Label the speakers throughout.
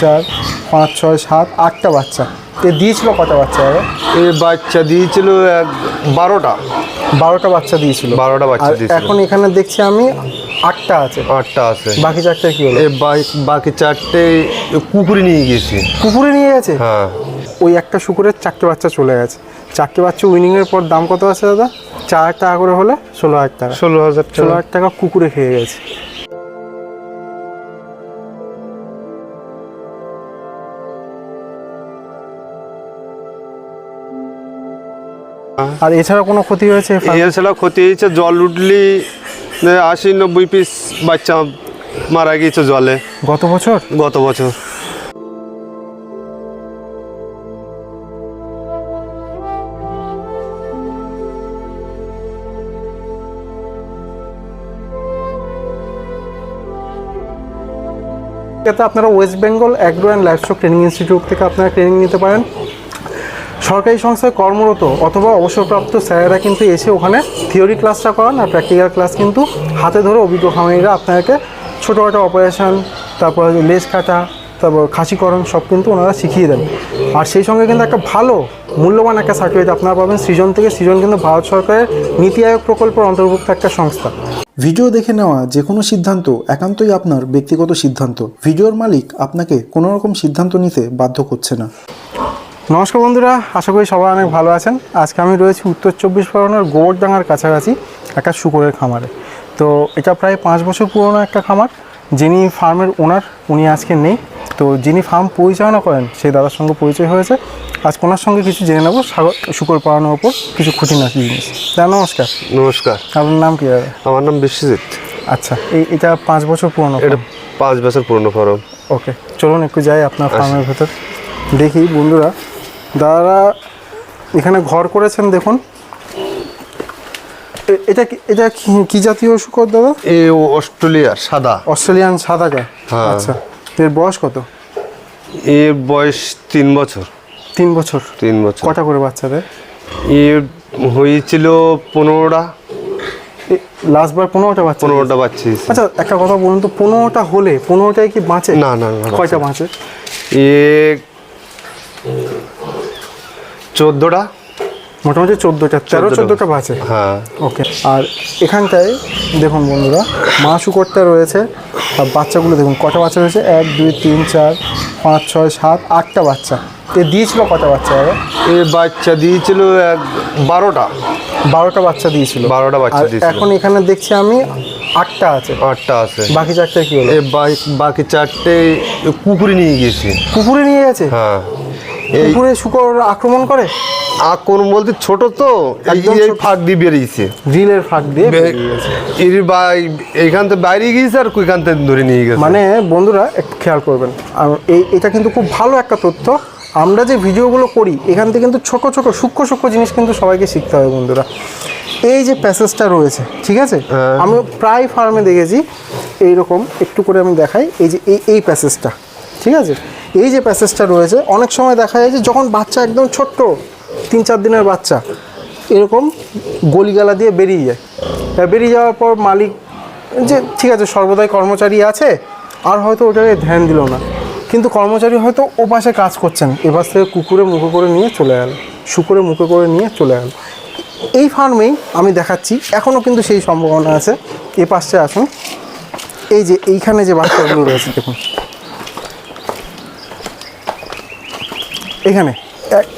Speaker 1: চার পাঁচ ছয় সাত আটটা বাচ্চা। এ দিয়েছিল কটা বাচ্চা
Speaker 2: এই বাচ্চা দিয়েছিল এক বারোটা।
Speaker 1: বারোটা বাচ্চা দিয়েছিল।
Speaker 2: বারোটা বাচ্চা দিয়েছিল।
Speaker 1: এখন এখানে দেখছি আমি আটটা আছে।
Speaker 2: আটটা আছে।
Speaker 1: বাকি চারটা কি হলো?
Speaker 2: বাকি চারটে কুকুরে নিয়ে গেছি
Speaker 1: কুকুরে নিয়ে গেছে?
Speaker 2: হ্যাঁ।
Speaker 1: ওই একটা শুকুরের চারটে বাচ্চা চলে গেছে। চারটে বাচ্চা উইনিংয়ের পর দাম কত আছে দাদা? চার হাজার টাকা করে হলে ষোলো হাজার টাকা।
Speaker 2: ষোলো হাজার
Speaker 1: ষোলো হাজার টাকা কুকুরে খেয়ে গেছে। আর এছাড়া কোনো ক্ষতি হয়েছে
Speaker 2: এছাড়া ক্ষতি হয়েছে জল উঠলি আশি নব্বই পিস বাচ্চা মারা গিয়েছে জলে।
Speaker 1: গত বছর?
Speaker 2: গত বছর।
Speaker 1: আপনারা West Bengal agro and livestock training institute থেকে আপনারা ট্রেনিং নিতে পারেন। সরকারি সংস্থায় কর্মরত অথবা অবসরপ্রাপ্ত স্যারেরা কিন্তু এসে ওখানে থিওরি ক্লাসটা করান আর প্র্যাকটিক্যাল ক্লাস কিন্তু হাতে ধরে অভিজ্ঞ খামারিরা আপনাকে ছোটোখাটো অপারেশন, তারপর লেজ কাটা, তারপর খাসিকরণ সব কিন্তু ওনারা শিখিয়ে দেন। আর সেই সঙ্গে কিন্তু একটা ভালো, মূল্যবান একটা সার্টিফিকেট আপনারা পাবেন সৃজন থেকে। সৃজন কিন্তু ভারত সরকারের নীতি আয়োগ প্রকল্পের অন্তর্ভুক্ত একটা সংস্থা।
Speaker 3: ভিডিও দেখে নেওয়া যে কোনো সিদ্ধান্ত একান্তই আপনার ব্যক্তিগত সিদ্ধান্ত। ভিডিওর মালিক আপনাকে কোনো রকম সিদ্ধান্ত নিতে বাধ্য করছে না।
Speaker 1: নমস্কার বন্ধুরা আশা করি সবাই অনেক ভালো আছেন। আজকে আমি রয়েছি উত্তর চব্বিশ পরগনার গোবরডাঙ্গার কাছাকাছি একটা শুকরের খামারে। তো এটা প্রায় পাঁচ বছর পুরনো একটা খামার যিনি ফার্মের ওনার উনি আজকে নেই। তো যিনি ফার্ম পরিচালনা করেন সেই দাদার সঙ্গে পরিচয় হয়েছে। আজ ওনার সঙ্গে কিছু জেনে নেব শুকর পালনের ওপর কিছু খুঁটিনাটি জিনিস। দাদা নমস্কার।
Speaker 2: নমস্কার।
Speaker 1: আপনার নাম কী দাদা?
Speaker 2: আমার নাম বিশ্বজিৎ।
Speaker 1: আচ্ছা এই এটা পাঁচ বছর পুরনো
Speaker 2: এটা পাঁচ বছর পুরনো ফরম
Speaker 1: ওকে চলুন একটু যাই আপনার ফার্মের ভেতর। দেখি বন্ধুরা দাদারা এখানে ঘর করেছেন দেখুন। এটা কি- এটা কি- জাতীয় শুকর দাদা?
Speaker 2: এ অস্ট্রেলিয়া সাদা।
Speaker 1: অস্ট্রেলিয়ান সাদা গা
Speaker 2: হ্যাঁ।
Speaker 1: আচ্ছা এর বয়স কত?
Speaker 2: এর বয়স তিন বছর।
Speaker 1: তিন বছর।
Speaker 2: তিন বছর।
Speaker 1: কটা করে বাচ্চাদের?
Speaker 2: এর হয়েছিল পনেরোটা।
Speaker 1: লাস্টবার পনেরোটা বাচ্চা
Speaker 2: পনেরোটা বাচ্চা
Speaker 1: আচ্ছা একটা কথা বলুন তো পনেরোটা হলে পনেরোটাই কি বাঁচে?
Speaker 2: না, না, না,
Speaker 1: কয়টা বাঁচে?
Speaker 2: এ চোদ্দোটা?
Speaker 1: মোটামুটি চোদ্দোটা তেরো
Speaker 2: চোদ্দোটা।
Speaker 1: বাঁচে
Speaker 2: হ্যাঁ।
Speaker 1: ওকে আর এখানটায় দেখুন বন্ধুরা মা শুকরটা রয়েছে আর বাচ্চাগুলো দেখুন কটা বাচ্চা রয়েছে? এক দুই তিন চার পাঁচ ছয় সাত আটটা বাচ্চা। এ দিয়েছিল কটা বাচ্চা
Speaker 2: এ বাচ্চা দিয়েছিল এক বারোটা।
Speaker 1: বারোটা বাচ্চা দিয়েছিল।
Speaker 2: বারোটা বাচ্চা দিয়েছিল।
Speaker 1: এখন এখানে দেখছি আমি আটটা আছে।
Speaker 2: আটটা আছে।
Speaker 1: বাকি চারটে কি হলো?
Speaker 2: বাকি চারটে কুকুরে নিয়ে গেছি
Speaker 1: কুকুরে নিয়ে গেছে?
Speaker 2: হ্যাঁ।
Speaker 1: কুকুরে শুকর আক্রমণ করে?
Speaker 2: আকন বলতে ছোট তো এই-। ফাঁক দিয়ে বেরিয়েছে।
Speaker 1: গ্রিলের ফাঁক দিয়ে
Speaker 2: এর বাই- এইখান থেকে বাইরে গিয়েছে আর কুইখান থেকে ধরে নিয়ে গেছে।
Speaker 1: মানে বন্ধুরা একটু খেয়াল করবেন। আর এই এটা কিন্তু খুব ভালো একটা তথ্য। আমরা যে ভিডিওগুলো করি এখান থেকে কিন্তু ছোট ছোট সূক্ষ্ম সূক্ষ্ম জিনিস কিন্তু সবাইকে শিখতে হবে বন্ধুরা। এই যে প্যাসেজটা রয়েছে ঠিক আছে? আমি প্রায় ফার্মে দেখেছি এইরকম একটু করে আমি দেখাই। এই যে এই এই প্যাসেজটা। ঠিক আছে? এই যে প্যাসেজটা রয়েছে, অনেক সময় দেখা যায় যে যখন বাচ্চা একদম ছোট্ট, তিন চার দিনের বাচ্চা, এরকম গলিগালা দিয়ে বেরিয়ে যায়। বেরিয়ে যাওয়ার পর মালিক যে, ঠিক আছে, সর্বদাই কর্মচারী আছে, আর হয়তো ওটাকে ধ্যান দিল না। কিন্তু কর্মচারী হয়তো ও পাশে কাজ করছেন এবার থেকে কুকুরে মুখে করে নিয়ে চলে গেল শুকুরে মুখে করে নিয়ে চলে গেল এই ফার্মেই আমি দেখাচ্ছি এখনও কিন্তু সেই সম্ভাবনা আছে। এ পাশে আসুন, এই যে এইখানে যে বাচ্চাগুলো রয়েছে, দেখুন। এখানে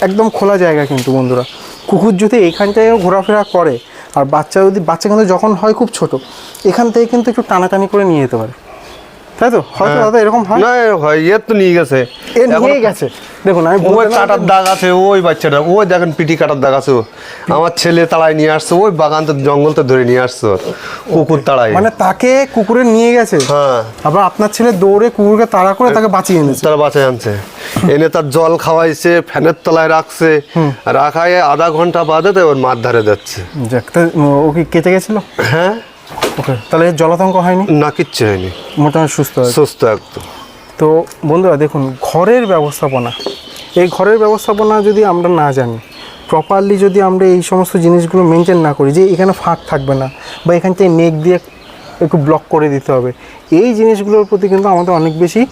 Speaker 1: একদম খোলা জায়গা কিন্তু বন্ধুরা। কুকুর যদি এইখানটায় ঘোরাফেরা করে, আর বাচ্চা যদি, বাচ্চা কিন্তু যখন হয় খুব ছোট, এখান থেকে কিন্তু একটু টানাটানি করে নিয়ে যেতে পারে। তাই তো? হয়তো দাদা এরকম হয়?
Speaker 2: না হয় এর তো নিয়ে গেছে।
Speaker 1: এ নিয়ে গেছে। দেখুন আমি
Speaker 2: ওই কাটার দাগ আছে ওই বাচ্চাটা ওই দেখেন পিটি কাটার দাগ আছে। আমার ছেলে তাড়াই নিয়ে আসছে ওই বাগান তো জঙ্গল তো ধরে নিয়ে আসছে কুকুর তাড়াই
Speaker 1: মানে তাকে কুকুরে নিয়ে গেছে?
Speaker 2: হ্যাঁ।
Speaker 1: আবার আপনার ছেলে দৌড়ে কুকুরকে তাড়া করে তাকে বাঁচিয়ে এনেছে।
Speaker 2: তারা বাঁচায় আনছে। এনে তার জল খাওয়াইছে ফ্যানের তলায় রাখছে রাখায় আধা ঘণ্টা বাদে তো ওর মাঠ ধারে যাচ্ছে।
Speaker 1: ও কি কেটে গেছিল?
Speaker 2: হ্যাঁ?
Speaker 1: ওকে তাহলে জলাতঙ্ক হয়নি?
Speaker 2: না কিচ্ছু হয়নি।
Speaker 1: মোটামুটি সুস্থ
Speaker 2: সুস্থ একদম।
Speaker 1: তো বন্ধুরা দেখুন ঘরের ব্যবস্থাপনা। এই ঘরের ব্যবস্থাপনা যদি আমরা না জানি প্রপারলি যদি আমরা এই সমস্ত জিনিসগুলো মেনটেন না করি যে এখানে ফাঁক থাকবে না বা এখানটায় নেক দিয়ে একটু ব্লক করে দিতে হবে এই জিনিসগুলোর প্রতি কিন্তু আমাদের অনেক বেশি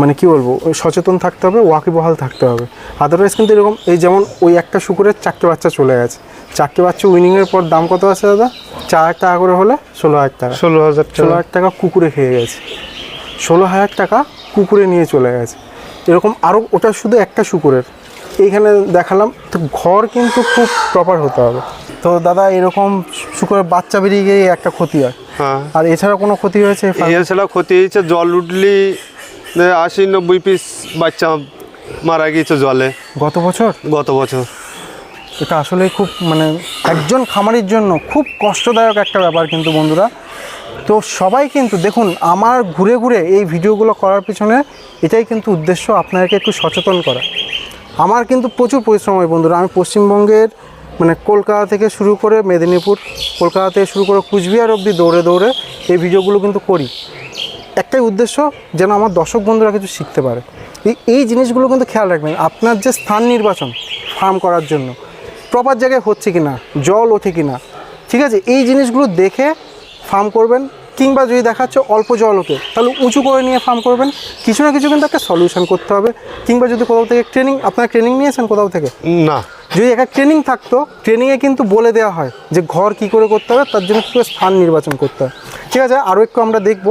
Speaker 1: মানে কি বলব সচেতন থাকতে হবে ওয়াকিবহাল থাকতে হবে। আদারওয়াইজ কিন্তু এরকম এই যেমন ওই একটা শুকুরের চারটে বাচ্চা চলে গেছে। চারটে বাচ্চা উইনিংয়ের পর দাম কত আছে দাদা? চার হাজার টাকা করে হলে ষোলো হাজার টাকা।
Speaker 2: ষোলো হাজার
Speaker 1: ষোলো হাজার টাকা কুকুরে খেয়ে গেছে। ষোলো হাজার টাকা কুকুরে নিয়ে চলে গেছে। এরকম আরও ওটা শুধু একটা শুকুরের। এইখানে দেখালাম তো ঘর কিন্তু খুব প্রপার হতে হবে। তো দাদা এরকম শুকুরের বাচ্চা বেরিয়ে গিয়ে একটা ক্ষতি হয়।
Speaker 2: হ্যাঁ।
Speaker 1: আর এছাড়া কোনো ক্ষতি হয়েছে
Speaker 2: এছাড়া ক্ষতি হয়েছে জল উঠলি আশি নব্বই পিস বাচ্চা মারা গিয়েছে জলে।
Speaker 1: গত বছর?
Speaker 2: গত বছর।
Speaker 1: এটা আসলে খুব মানে একজন খামারির জন্য খুব কষ্টদায়ক একটা ব্যাপার কিন্তু বন্ধুরা। তো সবাই কিন্তু দেখুন, আমার ঘুরে ঘুরে এই ভিডিওগুলো করার পিছনে এটাই কিন্তু উদ্দেশ্য আপনাদেরকে একটু সচেতন করা। আমার কিন্তু প্রচুর পরিশ্রম হয় বন্ধুরা, আমি পশ্চিমবঙ্গের মানে কলকাতা থেকে শুরু করে মেদিনীপুর, কলকাতা থেকে শুরু করে কুচবিহার অবধি দৌড়ে দৌড়ে এই ভিডিওগুলো কিন্তু করি। একটাই উদ্দেশ্য যেন আমার দর্শক বন্ধুরা কিছু শিখতে পারে। এই জিনিসগুলো কিন্তু খেয়াল রাখবেন, আপনার যে স্থান নির্বাচন ফার্ম করার জন্য প্রপার জায়গায় হচ্ছে কি না জল ওঠে কি না ঠিক আছে? এই জিনিসগুলো দেখে ফার্ম করবেন কিংবা যদি দেখাচ্ছে অল্প জল ওঠে তাহলে উঁচু করে নিয়ে ফার্ম করবেন। কিছু না কিছু কিন্তু একটা সলিউশন করতে হবে কিংবা যদি কোথাও থেকে ট্রেনিং আপনারা ট্রেনিং নিয়েছেন কোথাও থেকে?
Speaker 2: না।
Speaker 1: যদি একটা ট্রেনিং থাকতো ট্রেনিংয়ে কিন্তু বলে দেওয়া হয় যে ঘর কি করে করতে হবে তার জন্য কী স্থান নির্বাচন করতে হয়। ঠিক আছে? আরও একটু আমরা দেখব।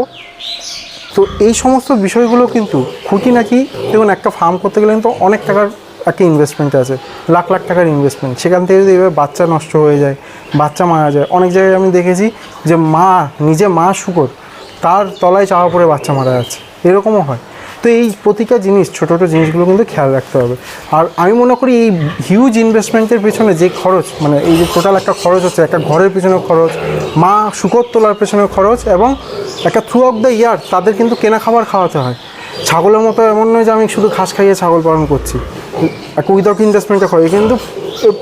Speaker 1: তো এই সমস্ত বিষয়গুলো কিন্তু খুঁটি নাকি দেখুন একটা ফার্ম করতে গেলে কিন্তু অনেক টাকার একটা ইনভেস্টমেন্ট আছে, লাখ লাখ টাকার ইনভেস্টমেন্ট সেখান থেকে যদি এবার বাচ্চা নষ্ট হয়ে যায়, বাচ্চা মারা যায়, অনেক জায়গায় আমি দেখেছি যে মা, নিজে মা শুকর, তার তলায় চাওয়া পড়ে বাচ্চা মারা যাচ্ছে। এরকমও হয়। তো এই প্রতিটা জিনিস, ছোটো ছোটো জিনিসগুলো কিন্তু খেয়াল রাখতে হবে। আর আমি মনে করি এই হিউজ ইনভেস্টমেন্টের পেছনে যে খরচ মানে এই যে টোটাল একটা খরচ হচ্ছে, একটা ঘরের পেছনে খরচ, মা শুকর তোলার পেছনে খরচ এবং একটা থ্রু অফ দ্য ইয়ার তাদের কিন্তু কেনা খাবার খাওয়াতে হয়। ছাগলের মতো এমন নয় যে আমি শুধু ঘাস খাইয়ে ছাগল পালন করছি। একটা উইদাউট ইনভেস্টমেন্টে খরচ কিন্তু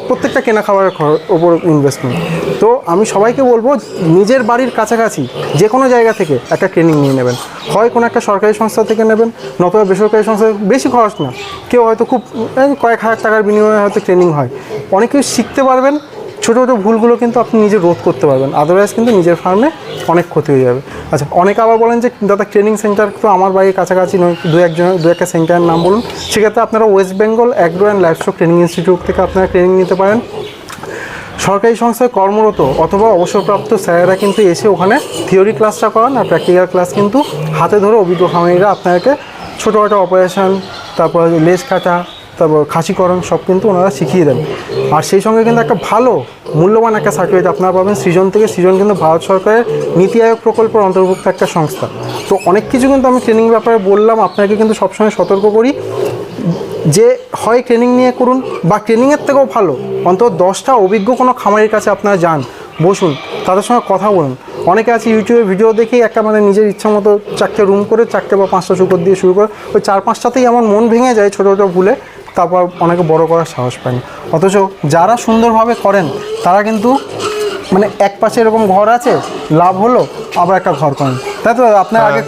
Speaker 1: প্রত্যেকটা কেনা খাওয়ার ওপর ইনভেস্টমেন্ট তো আমি সবাইকে বলব, নিজের বাড়ির কাছাকাছি যে কোনো জায়গা থেকে একটা ট্রেনিং নিয়ে নেবেন। হয় কোনো একটা সরকারি সংস্থা থেকে নেবেন, নতুবা বেসরকারি সংস্থা, বেশি খরচ না। কেউ হয়তো খুব কয়েক হাজার টাকার বিনিময়ে হয়তো ট্রেনিং হয়। অনেক কিছু শিখতে পারবেন ছোটো ছোটো ভুলগুলো কিন্তু আপনি নিজে রোধ করতে পারবেন। আদারওয়াইজ কিন্তু নিজের ফার্মে অনেক ক্ষতি হয়ে যাবে। আচ্ছা অনেকে আবার বলেন যে, দাদা ট্রেনিং সেন্টার তো আমার বাড়ির কাছাকাছি নয়। দু একজন, দু একটা সেন্টারের নাম বলুন। সেক্ষেত্রে আপনারা West Bengal agro and livestock training institute থেকে আপনারা ট্রেনিং নিতে পারেন। সরকারি সংস্থায় কর্মরত অথবা অবসরপ্রাপ্ত স্যারেরা কিন্তু এসে ওখানে থিওরি ক্লাসটা করান আর প্র্যাকটিক্যাল ক্লাস কিন্তু হাতে ধরে অভিজ্ঞ খামারিরা আপনাকে ছোটোখাটো অপারেশন তারপর লেজ কাটা তারপর খাসি খাসিকরণ সব কিন্তু ওনারা শিখিয়ে দেন। আর সেই সঙ্গে কিন্তু একটা ভালো, মূল্যবান একটা সার্টিফিকেট আপনারা পাবেন। সৃজন থেকে সৃজন কিন্তু ভারত সরকারের নীতি আয়োগ প্রকল্পের অন্তর্ভুক্ত একটা সংস্থা। তো অনেক কিছু কিন্তু আমি ট্রেনিং ব্যাপারে বললাম, আপনাকে কিন্তু সবসময় সতর্ক করি। যে হয় ট্রেনিং নিয়ে করুন বা ট্রেনিংয়ের থেকেও ভালো, অন্তত দশটা অভিজ্ঞ কোনো খামারের কাছে আপনারা যান, বসুন, তাদের সঙ্গে কথা বলুন। অনেকে আছে ইউটিউবে ভিডিও দেখেই একটা মানে নিজের ইচ্ছা মতো চারটে রুম করে, চারটে বা পাঁচটা শুকর দিয়ে শুরু করে, ওই চার পাঁচটাতেই এমন মন ভেঙে যায় ছোটো ছোটো ভুলে তারপর অনেকে বড় করার সাহস পায় না অথচ যারা সুন্দরভাবে করেন তারা কিন্তু মানে এক পাশে এরকম ঘর আছে লাভ হলো আবার একটা ঘর করেন। তাই তো আপনার আগে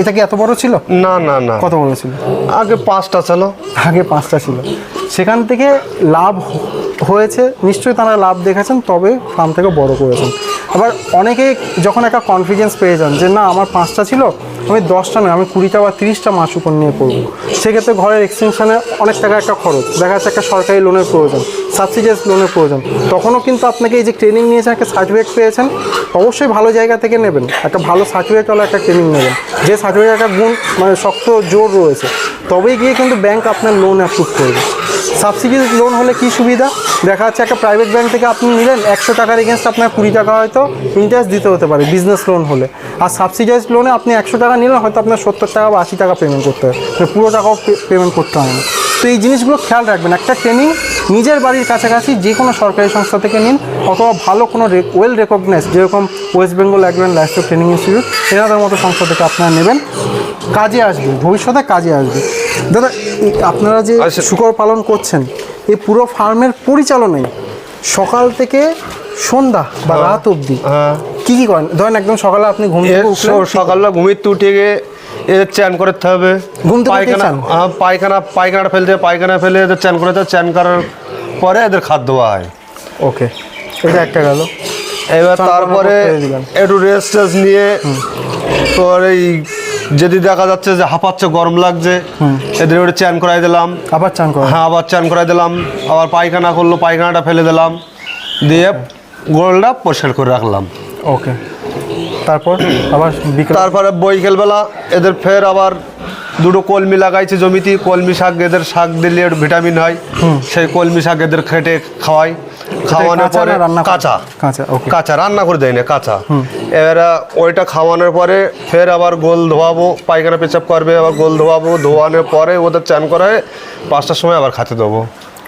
Speaker 1: এটা কি এত বড় ছিল?
Speaker 2: না না না।
Speaker 1: কত বড় ছিল?
Speaker 2: আগে পাঁচটা ছিল।
Speaker 1: আগে পাঁচটা ছিল। সেখান থেকে লাভ হয়েছে নিশ্চয়ই তারা লাভ দেখেছেন তবে ফার্ম থেকে বড় করেছেন। আবার অনেকে যখন একটা কনফিডেন্স পেয়ে যান যে না, আমার পাঁচটা ছিল, আমি দশটা নয়, আমি কুড়িটা বা তিরিশটা মাস উপর নিয়ে করব সেক্ষেত্রে ঘরের এক্সটেনশনে অনেক টাকা একটা খরচ। দেখা যাচ্ছে একটা সরকারি লোনের প্রয়োজন সাবসিডিয়াস লোনের প্রয়োজন। তখনও কিন্তু আপনাকে এই যে ট্রেনিং নিয়েছেন, একটা সার্টিফিকেট পেয়েছেন, অবশ্যই ভালো জায়গা থেকে নেবেন। একটা ভালো সার্টিফিকেটওয়ালা একটা ট্রেনিং নেবেন। যে সার্টিফিকেট একটা গুণ মানে শক্ত জোর রয়েছে, তবেই গিয়ে কিন্তু ব্যাংক আপনার লোন অ্যাপ্রুভ করবে। সাবসিডি লোন হলে কি সুবিধা? দেখা যাচ্ছে একটা প্রাইভেট ব্যাংক থেকে আপনি নিলেন, একশো টাকার এগেনস্ট আপনার কুড়ি টাকা হয়তো ইন্টারেস্ট দিতে হতে পারে বিজনেস লোন হলে। আর সাবসিডাইজ লোনে আপনি একশো টাকা নিলেন, হয়তো আপনার সত্তর টাকা বা আশি টাকা পেমেন্ট করতে হয়। মানে পুরো টাকাও পেমেন্ট করতে হয় না। তো এই জিনিসগুলো খেয়াল রাখবেন, একটা ট্রেনিং নিজের বাড়ির কাছাকাছি যে কোনো সরকারি সংস্থা থেকে নিন, অথবা ভালো কোনো ওয়েল রেকগনাইজ যেরকম West Bengal agro livestock training institute এনাদের মতো সংস্থা থেকে আপনারা নেবেন। কাজে আসবে ভবিষ্যতে কাজে আসবে। দাদা আপনারা যে
Speaker 2: আচ্ছা।
Speaker 1: শুকর পালন করছেন এই পুরো ফার্মের পরিচালনায় সকাল থেকে সন্ধ্যা বা রাত অবধি
Speaker 2: হ্যাঁ।
Speaker 1: কি কি করেন? ধরেন একদম সকালে আপনি ঘুম
Speaker 2: এর
Speaker 1: থেকে উঠলেন।
Speaker 2: সকালবেলা ঘুমিয়ে উঠে গিয়ে এদের চ্যান করতে হবে।
Speaker 1: ঘুম
Speaker 2: পায়খানা? হ্যাঁ, পায়খানা পায়খানা ফেলতে পায়খানা ফেলে এদের চ্যান করতে চ্যান করার পরে এদের খাদ্য দেওয়া হয়।
Speaker 1: ওকে এটা একটা গেল।
Speaker 2: এবার তারপরে। একটু রেস্ট টেস্ট নিয়ে তোর এই যদি দেখা যাচ্ছে যে হাঁপাচ্ছে গরম লাগছে এদের ওটা চ্যান করাই দিলাম।
Speaker 1: আবার চান করেন।
Speaker 2: হ্যাঁ আবার চ্যান করাই দিলাম। আবার পায়খানা করল পায়খানাটা ফেলে দিলাম। দিয়ে গোলটা পরিষ্কার করে রাখলাম।
Speaker 1: ওকে। তারপর আবার বিকেল
Speaker 2: তারপরে বৈকালবেলা এদের ফের আবার দুটো কলমি লাগাইছে জমিতে। কলমি শাক এদের শাক দিলে ভিটামিন হয়। সেই কলমি শাক এদের খেটে খাওয়াই। খাওয়ানোর পরে কাঁচা।
Speaker 1: কাঁচা
Speaker 2: কাঁচা রান্না করে দেয় না কাঁচা। এবারে ওইটা খাওয়ানোর পরে ফের আবার গোল ধোয়াবো পায়খানা পেচাপ করবে আবার গোল ধোয়াবো ধোয়ানোর পরে ওদের চান করে পাঁচটার সময় আবার খেতে দেবো।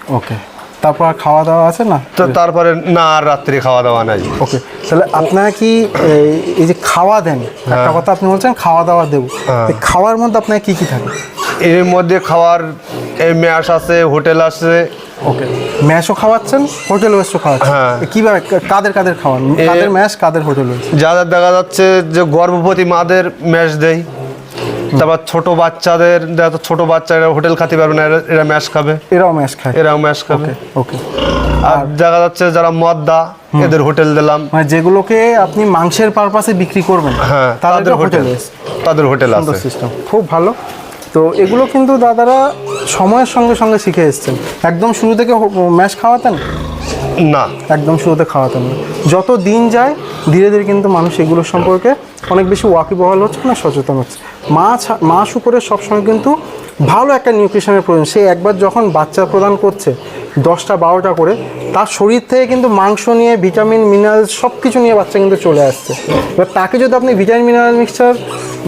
Speaker 1: ওকে তারপর খাওয়া দাওয়া আছে না?
Speaker 2: তো তারপরে না আর রাত্রি খাওয়া দাওয়া নাই।
Speaker 1: ওকে তাহলে আপনারা কি এই- যে খাওয়া দেন একটা কথা আপনি বলছেন খাওয়া দাওয়া দেবো।
Speaker 2: হ্যাঁ।
Speaker 1: খাওয়ার মধ্যে আপনার কি কি থাকে?
Speaker 2: এর মধ্যে খাওয়ার এই ম্যাশ আছে হোটেল আছে।
Speaker 1: ওকে। ম্যাশও খাওয়াচ্ছেন? হোটেল ওয়েস্টও খাওয়াচ্ছেন?
Speaker 2: হ্যাঁ।
Speaker 1: কীভাবে কাদের কাদের খাওয়ান? কাদের ম্যাশ কাদের হোটেল ওয়েস্ট
Speaker 2: যাদের দেখা যাচ্ছে যে গর্ভবতী মাদের ম্যাশ দেয় তারপর ছোট বাচ্চাদের দেখা ছোট বাচ্চারা হোটেল খাতে পারবে না এরা- এরা ম্যাশ খাবে।
Speaker 1: এরাও ম্যাশ খায়।
Speaker 2: এরাও ম্যাশ খাবে।
Speaker 1: ওকে
Speaker 2: আর দেখা যাচ্ছে যারা মদ্দা এদের হোটেল দিলাম।
Speaker 1: মানে যেগুলোকে আপনি মাংসের পারপাসে বিক্রি করবেন
Speaker 2: হ্যাঁ
Speaker 1: তাদের
Speaker 2: হোটেল তাদের হোটেল আছে।
Speaker 1: সিস্টেম খুব ভালো। তো এগুলো কিন্তু দাদারা সময়ের সঙ্গে সঙ্গে শিখে এসছেন। একদম শুরু থেকে ম্যাশ খাওয়াতেন?
Speaker 2: না।
Speaker 1: একদম শুরুতে খাওয়াতেন না। যত দিন যায় ধীরে ধীরে কিন্তু মানুষ এগুলোর সম্পর্কে অনেক বেশি ওয়াকিবহাল হচ্ছে না সচেতন হচ্ছে। মাছ ছা- মা শুকরের সবসময় কিন্তু ভালো একটা নিউট্রিশনের প্রয়োজন। সে একবার যখন বাচ্চা প্রদান করছে, দশটা, বারোটা করে, তার শরীর থেকে কিন্তু মাংস নিয়ে ভিটামিন মিনারেল সব কিছু নিয়ে বাচ্চা কিন্তু চলে আসছে। এবার তাকে যদি আপনি ভিটামিন মিনারেল মিক্সচার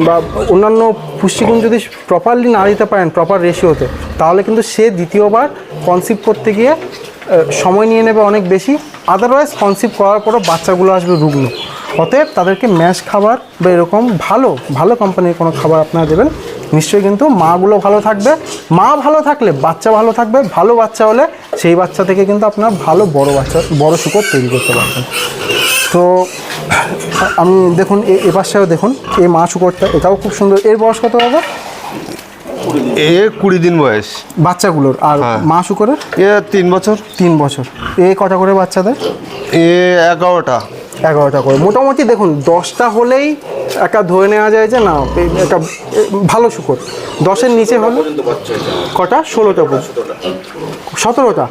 Speaker 1: বা অন্যান্য পুষ্টিগুণ যদি প্রপারলি না দিতে পারেন প্রপার রেশিওতে তাহলে কিন্তু সে দ্বিতীয়বার কনসিভ করতে গিয়ে সময় নিয়ে নেবে অনেক বেশি। আদারওয়াইজ কনসিভ করার পরও বাচ্চাগুলো আসবে রুগ্ন। অতএব তাদেরকে ম্যাশ খাবার বা এরকম ভালো ভালো কোম্পানির কোনো খাবার আপনারা দেবেন। নিশ্চয়ই কিন্তু মাগুলো ভালো থাকবে। মা ভালো থাকলে বাচ্চা ভালো থাকবে, ভালো বাচ্চা হলে সেই বাচ্চা থেকে কিন্তু আপনার ভালো বড় বাচ্চা, বড় শুকর তৈরি করতে পারবেন। তো, আমি দেখুন, এ পাশেও দেখুন, এই মা শুকরটা, এটাও খুব সুন্দর। এর বয়স কত হবে?
Speaker 2: এ কুড়ি দিন বয়স।
Speaker 1: বাচ্চাগুলোর আর
Speaker 2: হ্যাঁ।
Speaker 1: মা শুকরের?
Speaker 2: এ তিন বছর।
Speaker 1: তিন বছর। এ কটা করে বাচ্চাদের?
Speaker 2: এ এগারোটা।
Speaker 1: এগারোটা করে। মোটামুটি দেখুন দশটা হলেই একটা ধরে নেওয়া যায় যে না একটা ভালো শুকর। দশের নিচে হলো কটা? ষোলোটা পর্যন্ত। সতেরোটা।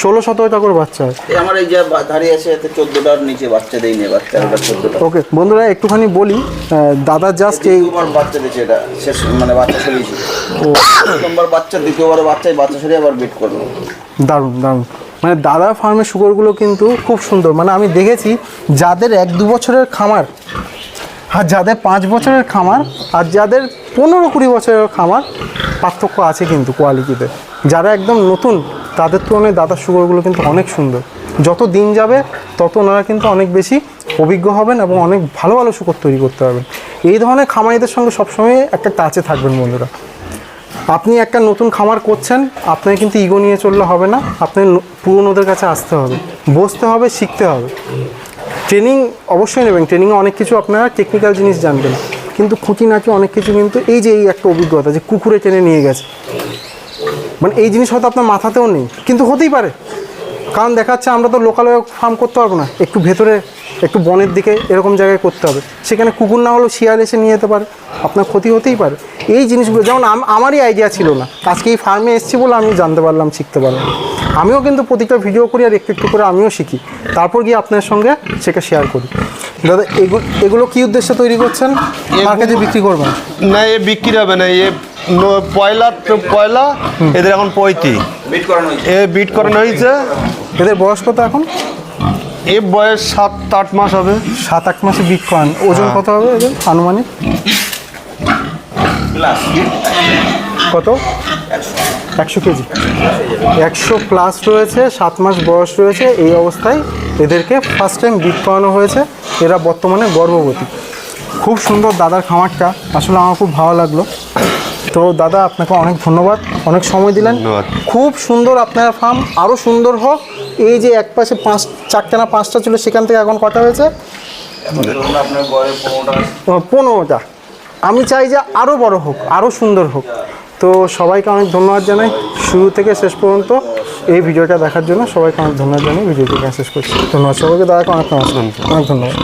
Speaker 1: ষোলো সতেরোটা করে বাচ্চা। হয়
Speaker 4: আমার এই যে দাঁড়িয়ে আছে এতে চোদ্দটার নিচে বাচ্চা দেই নেই বাচ্চা চোদ্দটা।
Speaker 1: ওকে বন্ধুরা একটুখানি বলি দাদা জাস্ট এই
Speaker 4: বাচ্চা দিয়েছে এটা শেষ মানে বাচ্চা সরিয়েছে। প্রথমবার বাচ্চা দ্বিতীয়বার বাচ্চাই বাচ্চা সরিয়ে আবার বিট করল।
Speaker 1: দারুণ দারুণ। মানে দাদা ফার্মের শুকরগুলো কিন্তু খুব সুন্দর। মানে আমি দেখেছি যাদের এক দু বছরের খামার আর যাদের পাঁচ বছরের খামার আর যাদের পনেরো কুড়ি বছরের খামার পার্থক্য আছে কিন্তু কোয়ালিটিতে যারা একদম নতুন তাদের তুলনায় দাদার শুকরগুলো কিন্তু অনেক সুন্দর। যত দিন যাবে, তত ওনারা কিন্তু অনেক বেশি অভিজ্ঞ হবেন এবং অনেক ভালো ভালো শুকর তৈরি করতে পারবেন। এই ধরনের খামারিদের সঙ্গে সবসময় একটা টাচে থাকবেন বন্ধুরা। আপনি একটা নতুন খামার করছেন আপনার কিন্তু ইগো নিয়ে চললে হবে না, আপনার পুরনোদের কাছে আসতে হবে, বসতে হবে, শিখতে হবে। ট্রেনিং অবশ্যই নেবেন, ট্রেনিংয়ে অনেক কিছু আপনারা টেকনিক্যাল জিনিস জানবেন। কিন্তু খুঁটিনাটি অনেক কিছু কিন্তু এই যে এই একটা অভিজ্ঞতা যে কুকুরে টেনে নিয়ে গেছে। মানে এই জিনিস হয়তো আপনার মাথাতেও নেই কিন্তু হতেই পারে। কারণ দেখা যাচ্ছে আমরা তো লোকাল ফার্ম করতে পারব না একটু ভেতরে একটু বনের দিকে এরকম জায়গায় করতে হবে। সেখানে কুকুর না হলেও শিয়াল এসে নিয়ে যেতে পারে আপনার ক্ষতি হতেই পারে। এই জিনিসগুলো যেমন আম- আমারই আইডিয়া ছিল না। আজকে এই ফার্মে এসেছি বলে আমি জানতে পারলাম শিখতে পারলাম। আমিও কিন্তু প্রতিটা ভিডিও করি আর একটু একটু করে আমিও শিখি। তারপর গিয়ে আপনার সঙ্গে সেটা শেয়ার করি। দাদা এগুলো এগুলো কী উদ্দেশ্যে তৈরি করছেন? কার কাছে বিক্রি করবেন?
Speaker 2: না এ বিক্রি হবে না এ পয়লা তো পয়লা এদের এখন পঁয়তি
Speaker 4: বিট
Speaker 2: এ বিট করানো হয়েছে।
Speaker 1: এদের বয়স কত এখন?
Speaker 2: এ বয়স সাত আট মাস হবে।
Speaker 1: সাত আট মাসে বিট করান। ওজন কত হবে এদের? আনুমানিক? কত? একশো কেজি। একশো প্লাস রয়েছে সাত মাস বয়স রয়েছে। এই অবস্থায় এদেরকে ফার্স্ট টাইম বিট করানো হয়েছে। এরা বর্তমানে গর্ভবতী। খুব সুন্দর দাদার খামারটা। আসলে আমার খুব ভালো লাগল। তো দাদা আপনাকে অনেক ধন্যবাদ। অনেক সময় দিলেন। খুব সুন্দর আপনার ফার্ম আরও সুন্দর হোক। এই যে এক পাশে পাঁচ চারটে না পাঁচটা ছিল সেখান থেকে এখন কটা হয়েছে?
Speaker 4: পনেরোটা।
Speaker 1: আমি চাই যে আরও বড় হোক আরও সুন্দর হোক। তো সবাইকে অনেক ধন্যবাদ জানাই। শুরু থেকে শেষ পর্যন্ত এই ভিডিওটা দেখার জন্য সবাইকে অনেক ধন্যবাদ জানাই। ভিডিওটি এখানে শেষ করছি। ধন্যবাদ সবাইকে। দাদাকে অনেক অনেক ধন্যবাদ।